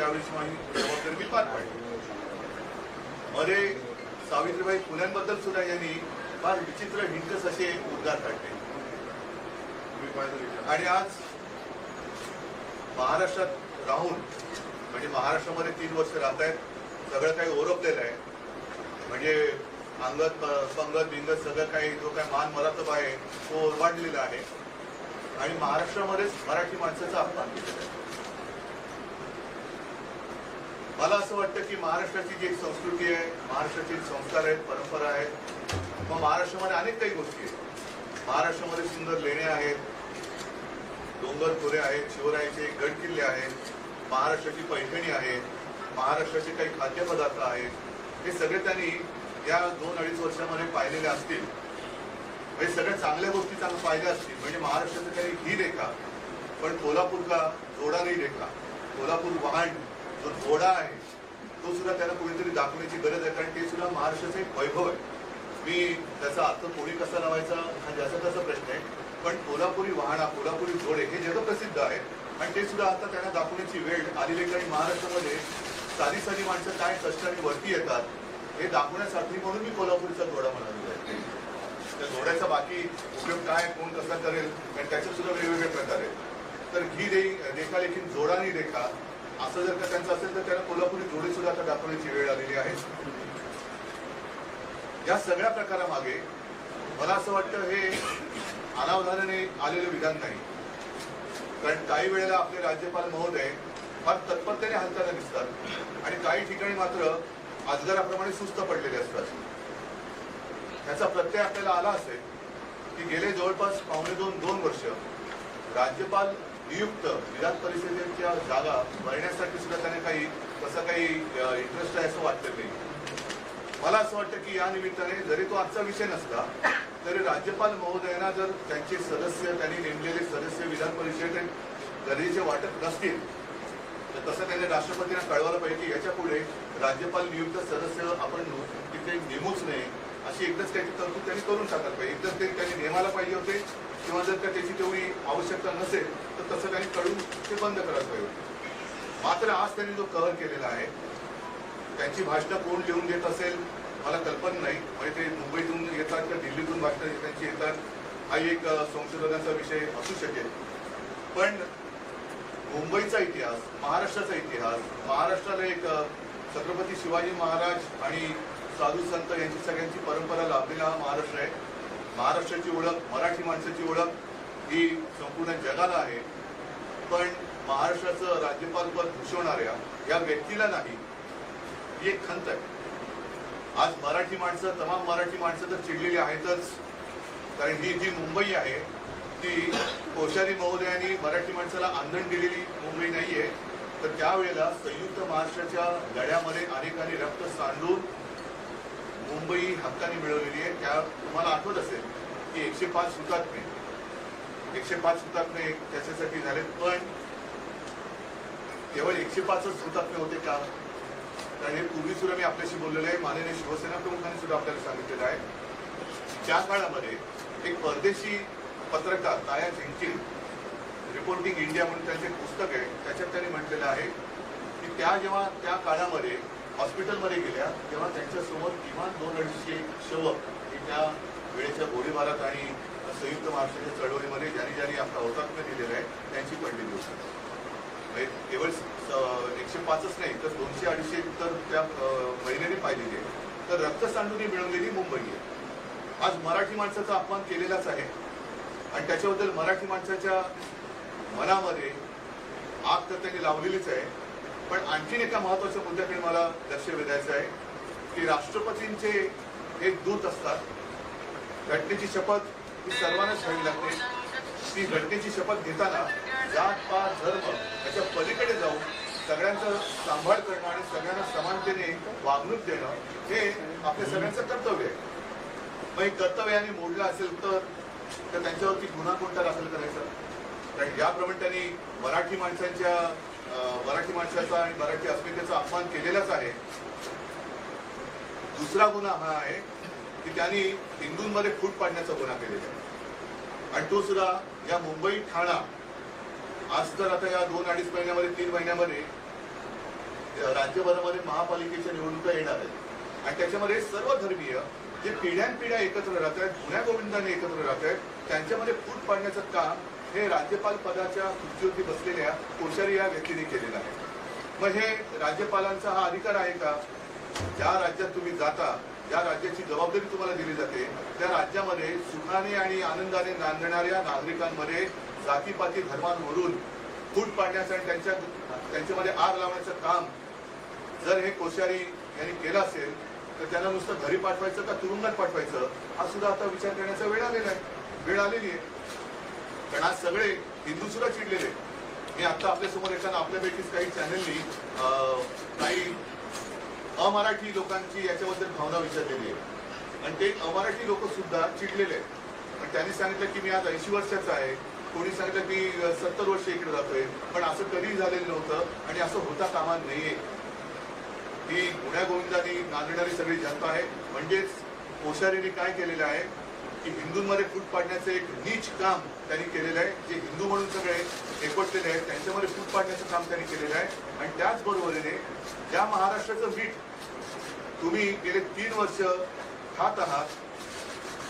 त्यावेळेस माझी जबाबदारी मी पार पाडली. मध्ये सावित्रीबाई फुल्यांबद्दल सुद्धा यांनी फार विचित्र हिंटस असे उद्गार काढले. आणि आज महाराष्ट्रात राहून म्हणजे महाराष्ट्रामध्ये तीन वर्ष राहत आहेत सगळं काही ओरपलेलं आहे. म्हणजे अंगत पंगत बिंगत सगळं काही जो काही मान मरातब आहे तो ओरबाडलेला आहे. आणि महाराष्ट्रामध्येच मराठी माणसाचा अपमान केलेला आहे. मला असं वाटतं की महाराष्ट्राची जी एक संस्कृती आहे महाराष्ट्राचे संस्कार आहेत परंपरा आहेत मग महाराष्ट्रामध्ये अनेक काही गोष्टी आहेत. महाराष्ट्रामध्ये सुंदर लेणे आहेत डोंगर खोरे आहेत शिवरायाचे गड किल्ले आहेत महाराष्ट्राची पैठणी आहे महाराष्ट्राचे काही खाद्यपदार्थ आहेत. हे सगळे त्यांनी या दोन अडीच वर्षामध्ये पाहिलेले असतील. म्हणजे सगळ्या चांगल्या गोष्टी चांगल्या पाहिल्या असतील. म्हणजे महाराष्ट्राचं काही ही रेखा पण कोल्हापूरचा जोडा नाही रेखा कोल्हापूर वाहन जो जोडा आहे तो सुद्धा त्याला कुणीतरी दाखवण्याची गरज आहे. कारण ते सुद्धा महाराष्ट्राचं एक वैभव आहे. मी त्याचा अर्थ कोणी कसा लावायचा हा ज्याचा त्याचा प्रश्न आहे. पण कोल्हापुरी वाहना कोल्हापुरी जोडे हे जगप्रसिद्ध आहे आणि ते सुद्धा आता त्यांना दाखवण्याची वेळ आलेली आहे. कारण महाराष्ट्रामध्ये साधी साधी माणसं काय कष्टाने वरती येतात हे दाखवण्यासाठी म्हणून मी कोल्हापुरीचा जोडा म्हणालेला आहे. त्या जोड्याचा बाकी उपयोग काय कोण कसा करेल आणि त्याचे सुद्धा वेगवेगळे प्रकार आहेत. तर ही रे रेखा लेखीन जोडा नाही रेखा असं जर का त्यांचं असेल तर त्यांना कोल्हापुरी जोडी सुद्धा आता दाखवण्याची वेळ आलेली आहे. या सगळ्या प्रकारामागे मला असं वाटतं हे अनावधानाने आलेलं विधान नाही. कारण काही वेळेला आपले राज्यपाल महोदय फार तत्परतेने हालताना दिसतात आणि काही ठिकाणी मात्र अजगराप्रमाणे सुस्त पडलेले असतात. त्याचा प्रत्यय आपल्याला आला असेल की गेले जवळपास पावणे दोन दोन वर्ष राज्यपाल नियुक्त विधान परिषदेच्या जागा भरण्यासाठी सुद्धा त्याने काही तसा काही इंटरेस्ट आहे असं वाटत नाही. मला असं वाटतं की या निमित्ताने जरी तो आजचा विषय नसला तरी राज्यपाल महोदयांना जर त्यांचे सदस्य त्यांनी नेमलेले सदस्य विधान परिषदेत गरजेचे वाटत नसतील तर तसं त्याने राष्ट्रपतींना कळवायला पाहिजे की याच्यापुढे राज्यपाल नियुक्त सदस्य आपण तिथे नेमूच नये. अशी एकदाच त्याची तरतूद त्यांनी करून टाकायला पाहिजे एकदाच ते त्यांनी नेमायला पाहिजे होते किंवा जर का त्याची तेवढी आवश्यकता नसेल तर तसं त्यांनी कळून ते बंद करायला पाहिजे होते. मात्र आज त्यांनी जो कव्हर केलेला आहे त्यांची भाषणं कोण लिहून देत असेल मला कल्पना नाही. म्हणजे ते मुंबईतून येतात का दिल्लीतून भाषणं त्यांची येतात हा एक संशोधनाचा विषय असू शकेल. पण मुंबईचा इतिहास महाराष्ट्राचा इतिहास महाराष्ट्राला एक छत्रपती शिवाजी महाराज आणि साधू संत यांची सगळ्यांची परंपरा लाभलेला हा महाराष्ट्र आहे. महाराष्ट्राची ओळख मराठी माणसाची ओळख ही संपूर्ण जगाला आहे. पण महाराष्ट्राचं राज्यपालपद भूषवणाऱ्या या व्यक्तीला नाही ही एक खंत आहे. आज मराठी माणसं तमाम मराठी माणसं तर चिडलेली आहेतच. कारण ही जी मुंबई आहे ती कोश्यारी महोदयांनी मराठी माणसाला आंदण दिलेली मुंबई नाहीये. तर त्यावेळेला संयुक्त महाराष्ट्राच्या लढ्यामध्ये अनेकांनी रक्त सांडून मुंबई हक्काने मिळवलेली आहे. त्या तुम्हाला आठवत असेल की एकशे पाच हुतात्मे एकशे पाच हुतात्मे त्याच्यासाठी झाले. पण केवळ एकशे पाचच हुतात्मे होते का? कारण हे पूर्वी सुद्धा मी आपल्याशी बोललेलो आहे. माननीय शिवसेना प्रमुखांनी सुद्धा आपल्याला सांगितलेलं आहे. त्या काळामध्ये एक परदेशी पत्रकार ताया जेंकिन रिपोर्टिंग इंडिया म्हणून त्यांचे एक पुस्तक आहे त्याच्यात त्यांनी म्हटलेलं आहे की त्या जेव्हा त्या काळामध्ये हॉस्पिटलमध्ये गेल्या तेव्हा त्यांच्यासोबत किमान दोन अडीचशे शव हे त्या वेळेच्या गोळीबारात आणि संयुक्त महाराष्ट्राच्या चळवळीमध्ये ज्यांनी ज्यांनी आपला हुतात्म्य दिलेला आहे त्यांची पडलेली होती म्हणजे केवळ एकशे पाचच नाही तर दोनशे अडीचशे तर त्या महिन्याने पाहिलेली आहे. तर रक्तसांडूने मिळवलेली मुंबई आहे. आज मराठी माणसाचा अपमान केलेलाच आहे. आणि त्याच्याबद्दल मराठी माणसाच्या मनामध्ये आग तर त्यांनी लावलेलीच आहे. पण आणखीन एका महत्त्वाच्या मुद्द्याकडे मला लक्ष वेधायचं आहे. की राष्ट्रपतींचे एक दूत असतात. घटनेची शपथ ही सर्वांनाच घ्यावी लागते. ती घटनेची शपथ घेताना जात पात धर्म याच्या पलीकडे जाऊन सगळ्यांचं सांभाळ करणं आणि सगळ्यांना समानतेने वागणूक देणं हे आपल्या सगळ्यांचं कर्तव्य आहे. मग हे कर्तव्य मोडलं असेल तर तर त्यांच्यावरती गुन्हा कोणता दाखल करायचा? कारण ज्याप्रमाणे त्यांनी मराठी माणसांच्या मराठी माणसाचा आणि मराठी अस्मितेचा अपमान केलेलाच आहे. दुसरा गुन्हा हा आहे की त्यांनी हिंदूंमध्ये फूट पाडण्याचा गुन्हा केलेला आहे. आणि तो सुद्धा या मुंबई ठाणा आज तर आता या दोन अडीच महिन्यामध्ये तीन महिन्यामध्ये राज्यभरामध्ये महापालिकेच्या निवडणुका येणार आहेत. आणि त्याच्यामध्ये सर्व धर्मीय जे पिढ्यानपिढ्या एकत्र राहत आहेत गुन्ह्या गोविंदाने एकत्र राहत आहेत त्यांच्यामध्ये फूट पाडण्याचं काम हे राज्यपाल पदाच्या खुर्चीवरती बसलेल्या कोश्यारी या व्यक्तीने केलेलं आहे. मग हे राज्यपालांचा हा अधिकार आहे का? ज्या राज्यात तुम्ही जाता ज्या राज्याची जबाबदारी तुम्हाला दिली जाते त्या राज्यामध्ये सुखाने आणि आनंदाने नांदणाऱ्या नागरिकांमध्ये जातीपाती धर्मांवरून फूट पाडण्याचं आणि त्यांच्या त्यांच्यामध्ये आग लावण्याचं काम जर हे कोश्यारी यांनी केलं असेल तर त्यांना नुसतं घरी पाठवायचं का तुरुंगात पाठवायचं? हा सुद्धा आता विचार करण्याचा वेळ आलेला आहे. वेळ आलेली आहे. कारण आज सगळे हिंदू सुद्धा चिडलेले मी आता आपल्यासमोर येताना आपल्यापैकीच काही चॅनलनी काही अमराठी लोकांची याच्याबद्दल भावना विचारलेली आहे. आणि ते अमराठी लोक सुद्धा चिडलेले आहेत. पण त्यांनी सांगितलं की मी आज ऐंशी वर्षाचा आहे. कोणी सांगितलं की सत्तर वर्ष इकडे जातोय. पण असं कधीही झालेलं नव्हतं आणि असं होता कामा नाहीये ही गुण्या गोविंदानी नांदणारी सगळी जनता आहे. म्हणजेच कोश्यारीने काय केलेलं आहे? की हिंदूंमध्ये फूट पाडण्याचं एक नीच काम त्यांनी केलेलं आहे. जे हिंदू म्हणून सगळे एकवटलेले आहेत त्यांच्यामध्ये फूट पाडण्याचं काम त्यांनी केलेलं आहे. आणि त्याचबरोबरीने ज्या महाराष्ट्राचं मीठ तुम्ही गेले तीन वर्ष खात आहात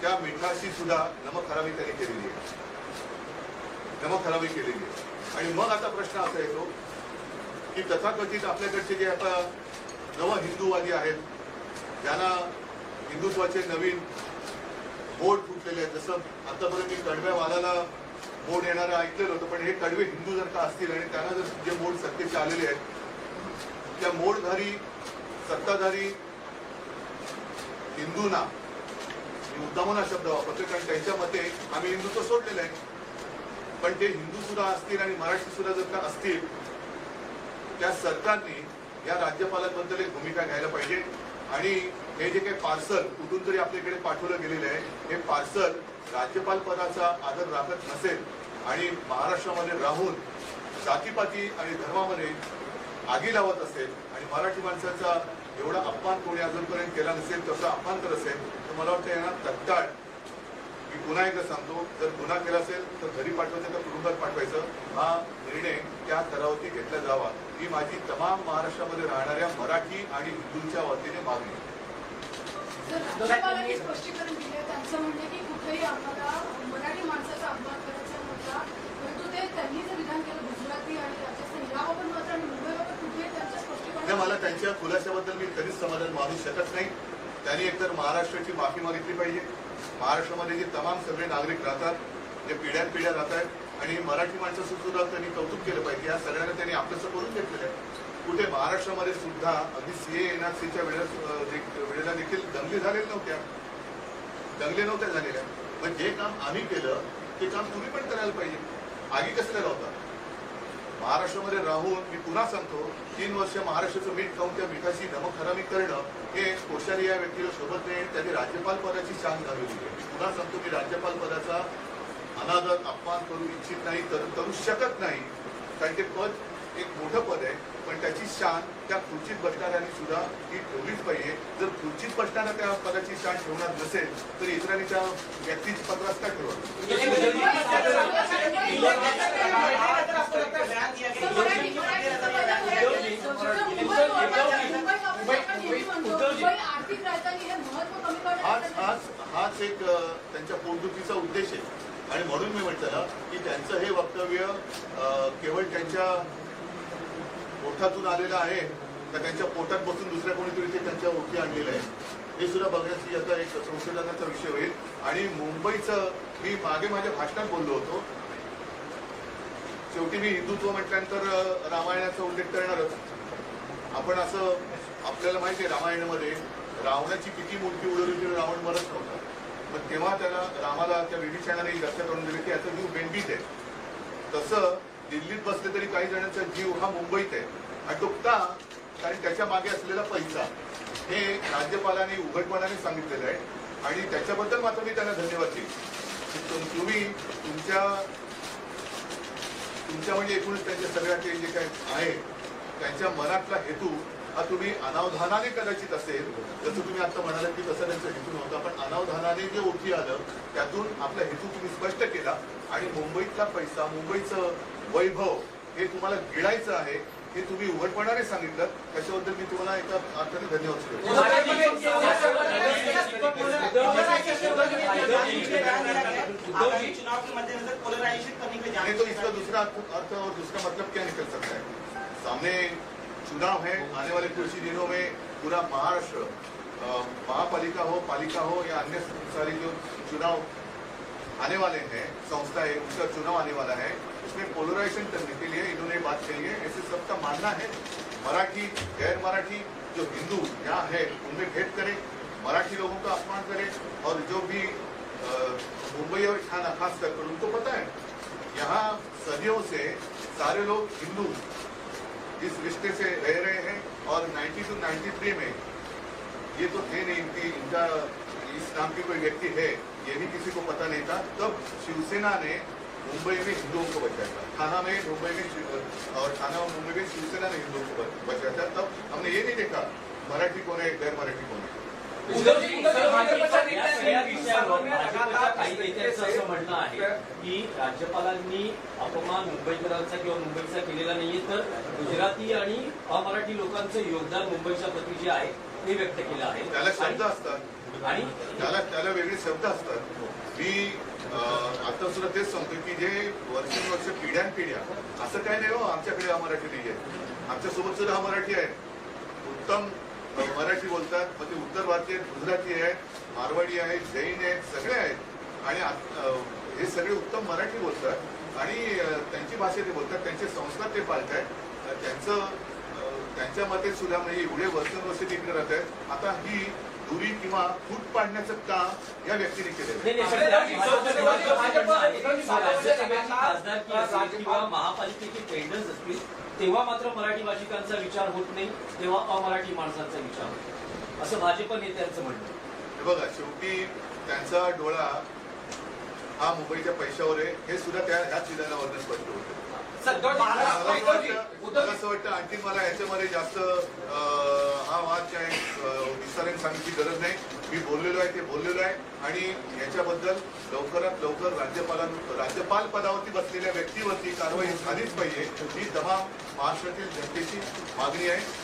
त्या मिठाची सुद्धा नमक खराबी त्यांनी केलेली आहे. नमक खराबी केलेली आहे. आणि मग आता प्रश्न असा येतो की तथाकथित आपल्याकडचे जे आता नव हिंदूवादी आहेत ज्यांना हिंदुत्वाचे नवीन बोर्ड फुटलेले आहेत जसं आतापर्यंत मी कडव्या वादाला बोर्ड येणारं ऐकलेलं होतं पण हे कडवे हिंदू जर का असतील आणि त्यांना जर जे मोड सत्तेचे आलेले आहेत त्या मोडधारी सत्ताधारी हिंदूंना मी शब्द वापरतो कारण त्यांच्या मते आम्ही हिंदुत्व सोडलेलं आहे. पण ते हिंदू सुद्धा असतील आणि मराठी सुद्धा जर का असतील त्या सरकारने या राज्यपालांबद्दल एक भूमिका घ्यायला पाहिजे. आणि हे जे काही पार्सल कुठून तरी आपल्याकडे पाठवलं गेलेलं आहे हे पार्सल राज्यपाल पदाचा आदर राखत नसेल आणि महाराष्ट्रामध्ये राहून जातीपाती आणि धर्मामध्ये आगी लावत असेल आणि मराठी माणसाचा एवढा अपमान कोणी अजूनपर्यंत केला नसेल तसा अपमान करत असेल तर मला वाटतं यांना तत्काळ मी पुन्हा एकदा सांगतो. जर गुन्हा केला असेल तर घरी पाठवायचं तर तुरुंगात पाठवायचं. हा निर्णय त्या स्तरावरती घेतला जावा. ही माझी तमाम महाराष्ट्रामध्ये राहणाऱ्या मराठी आणि हिंदूंच्या वतीने मागणी आहे. स्पष्टीकरण दिले त्यांचं म्हणणे की कुठेही आम्हाला मराठी माणसाचा अपमान करायचा नव्हता. परंतु ते त्यांनी जे विधान केलं गुजराती आणि राजस्थान. याबाबत मात्र आणि मुंबईबाबत कुठेही त्यांचं स्पष्टीकरण म्हणजे मला त्यांच्या खुलाशाबद्दल मी कधीच समाधान मानू शकत नाही. त्यांनी एकतर महाराष्ट्राची माफी मागितली पाहिजे. महाराष्ट्रामध्ये जे तमाम सगळे नागरिक राहतात जे पिढ्यान पिढ्या राहत आहेत आणि मराठी माणसाचं सुद्धा त्यांनी कौतुक केलं पाहिजे. या सगळ्यांना त्यांनी आपलंसं करून घेतलेलं आहे. कुठे महाराष्ट्रामध्ये सुद्धा अगदी सीए एनआरसीच्या वेळेला वेळेला देखील दंगली झालेल्या नव्हत्या. दंगली नव्हत्या झालेल्या. पण जे काम आम्ही केलं ते काम तुम्ही पण करायला पाहिजे. आगी कसल्या लावतात महाराष्ट्रामध्ये राहून मी पुन्हा सांगतो तीन वर्ष महाराष्ट्राचं मीठ खाऊन त्या मिठाची नमक करणं हे कोश्यारी या व्यक्तीला सोबत नाही. त्यांनी राज्यपाल पदाची शान घालवली. आहे पुन्हा सांगतो मी राज्यपाल पदाचा अनादर अपमान करू इच्छित नाही तर करू शकत नाही. कारण ते पद एक मोठं पद आहे पण त्याची शान त्या खुर्चीत बसणाऱ्यांनी सुद्धा ही ठेवलीच पाहिजे. जर खुर्चीत बसणाऱ्या त्या पदाची शान ठेवणार नसेल तर इतरांनी त्या व्यक्तीची पत्रास का ठेवा हाच हाच हाच एक त्यांच्या पोटदुखीचा उद्देश आहे. आणि म्हणून मी म्हटलं ना की त्यांचं हे वक्तव्य केवळ त्यांच्या पोटातून आलेलं आहे का त्यांच्या पोटात बसून दुसऱ्या कोणीतरी ते त्यांच्या ओळखी आणलेलं आहे. हे सुद्धा बघण्याची आता एक संशोधनाचा विषय होईल. आणि मुंबईचं मी मागे माझ्या भाषणात बोललो होतो. शेवटी मी हिंदुत्व म्हटल्यानंतर रामायणाचा उल्लेख करणारच. आपण असं आपल्याला माहिती आहे रामायणामध्ये रावणाची किती मूर्ती उडवली तरी रावण मरत नव्हता. पण तेव्हा त्याला रामाला त्या विभीषणाने लक्षात करून दिले की याचं जीव बेंबीत आहे. तसं दिल्लीत बसले तरी काही जणांचा जीव हा मुंबईत आहे. आणि तो का कारण त्याच्यामागे असलेला पैसा हे राज्यपालांनी उघडपणाने सांगितलेलं आहे. आणि त्याच्याबद्दल मात्र मी त्यांना धन्यवाद देईन. तुम्ही तुमच्या तुमच्या म्हणजे एकूणच त्यांच्या सगळ्याचे जे काय आहे त्यांच्या मनातला हेतू हा तुम्ही अनावधानाने कदाचित असेल. जसं तुम्ही आता म्हणालात की तसा त्यांचा हेतू नव्हता. पण अनावधानाने जे ओठी आलं त्यातून आपला हेतू तुम्ही स्पष्ट केला आणि मुंबईतला पैसा मुंबईचं वैभव हे तुम्हाला गिळायचं आहे हे तुम्ही उघडपणाने सांगितलं. त्याच्याबद्दल मी तुम्हाला एका अर्थाने धन्यवाद देतो. आगामी तो इसका दूसरा अर्थ और दूसरा मतलब क्या निकल सकता है? सामने चुनाव है आने वाले कुछ ही दिनों में पूरा महाराष्ट्र महापालिका हो, पालिका हो या अन्य सारी जो चुनाव आने वाले हैं, संस्था है, उसका चुनाव आने वाला है, उसमें पोलराइजेशन करने के लिए इन्होंने बात कही है। ऐसे सबका मानना है, मराठी, गैर मराठी जो हिंदू यहाँ है, उनमें भेद करें, मराठी लोगों का अपमान करें, और जो भी मुंबई और ठाणा खास कर उनको पता है, यहाँ सदियों से सारे लोग हिंदू इस रिश्ते से रह रहे हैं, और 90 टू 93 में ये तो थे नहीं इनकी इनका इस नाम की कोई व्यक्ति है ये भी किसी को पता नहीं था। तब शिवसेना ने मुंबई में हिंदुओं को बचाया था। थाना में मुंबई में और थाना और मुंबई में शिवसेना ने हिंदुओं को बच- बचाया था। तब हमने ये नहीं देखा मराठी कौन है गैर मराठी कौन है? असं म्हणणं आहे की राज्यपालांनी अपमान मुंबईकरांचा किंवा मुंबईचा केलेला नाहीये तर गुजराती आणि अमराठी लोकांचं योगदान मुंबईच्या प्रती जे आहे ते व्यक्त केलं आहे. त्याला शब्द असतात. आणि? त्याला त्याला वेगळे शब्द असतात. मी आता सुद्धा तेच सांगतो की जे वर्षानुवर्ष पिढ्यानपिढ्या असं काय नाही हो आमच्याकडे हा मराठी नाही आहे आमच्यासोबत सुद्धा हा मराठी आहे. उत्तम मराठी बोलतात मग ते उत्तर भारतीय आहेत, गुजराती आहेत मारवाडी आहेत जैन आहेत सगळे आहेत. आणि हे सगळे उत्तम मराठी बोलतात. आणि त्यांची भाषा ते बोलतात त्यांचे संस्कार ते पाळतात अं, त्यांचं त्यांच्या मते सुद्धा म्हणजे एवढे वर्षानुवर्ष तिकडे राहत आहेत. आता ही दुरी किंवा फूट पाडण्याचं काम या व्यक्तीने केलेलं महापालिकेचे असतील तेव्हा मात्र मराठी भाषिकांचा विचार होत नाही तेव्हा अमराठी माणसांचा विचार होतो असं भाजप नेत्यांचं म्हणणं आहे. हे बघा शेवटी त्यांचा डोळा हा मुंबईच्या पैशावर आहे. हे सुद्धा त्या ह्याच विधानावरनं स्पष्ट होतं. मला असं वाटतं आणखी मला याच्यामध्ये जास्त अं, हा वाद काय अं, विस्ताराने सांगण्याची गरज नाही. मी बोललेलो आहे ते बोललेलो आहे. आणि याच्याबद्दल लवकरात लवकर राज्यपालां राज्यपाल पदावरती बसलेल्या व्यक्तीवरती कारवाई झालीच पाहिजे. ही तमाम महाराष्ट्रातील जनतेची मागणी आहे.